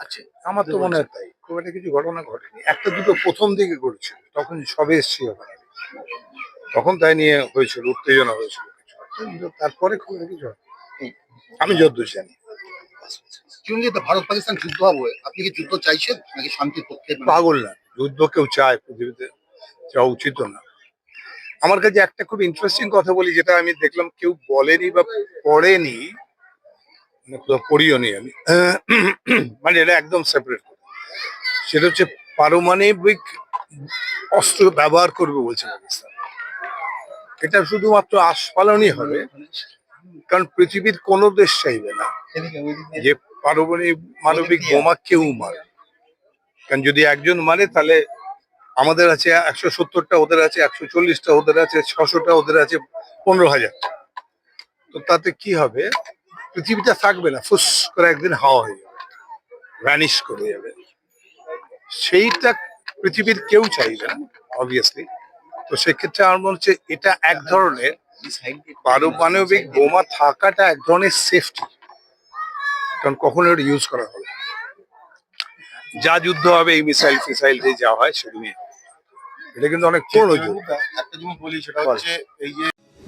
আছে। আমার তো মনে হয় তাই খুব একটা কিছু ঘটনা ঘটেনি। একটা দুটো প্রথম দিকে ঘটেছিল তখন সবে এসছি ওখানে তখন তাই নিয়ে হয়েছিল উত্তেজনা হয়েছিল কিন্তু তারপরে খুব একটা কিছু আমি যদ্দূর জানি। চিরঞ্জিত ভারত পাকিস্তান যুদ্ধ হবে আপনি কি যুদ্ধ চাইছেন? নাকি শান্তির পক্ষে? পাগল না। যুদ্ধ কেউ চায় পৃথিবীতে চাওয়া উচিত না। আমার কাছে একটা খুব ইন্টারেস্টিং কথা বলি যেটা আমি দেখলাম কেউ বলেনি বা পড়েনি। মানে কোথাও পড়িও নি আমি। মানে এটা একদম সেপারেট সেটা হচ্ছে পারমাণবিক অস্ত্র ব্যবহার করবে বলছে পাকিস্তান। এটা শুধুমাত্র আস্ফালনই হবে, কারণ পৃথিবীর কোনো দেশ চাইবে না যে পারমাণবিক মানবিক বোমা কেউ মারে। কারণ যদি একজন মারে, তাহলে আমাদের আছে একশো সত্তরটা, ওদের আছে একশো চল্লিশটা, ওদের আছে ছশোটা, ওদের আছে পনেরো হাজার তো তাতে কি হবে? পৃথিবীটা থাকবে না ফুস করে একদিন হাওয়া হয়ে যাবে ভ্যানিশ করে যাবে। সেইটা পৃথিবীর কেউ চাইবে না অবভিয়াসলি তো সেক্ষেত্রে আমার মনে হচ্ছে এটা এক ধরনের পারমাণবিক বোমা থাকাটা এক ধরনের সেফটি কারণ কখনো এটা ইউজ করা হবে যা যুদ্ধ হবে এই মিসাইল ফিসাইল দিয়ে যা হয় সেগুলো নিয়ে। এটা কিন্তু অনেক পুরনো যুদ্ধ একটা জিনিস বলি সেটা হচ্ছে এই যে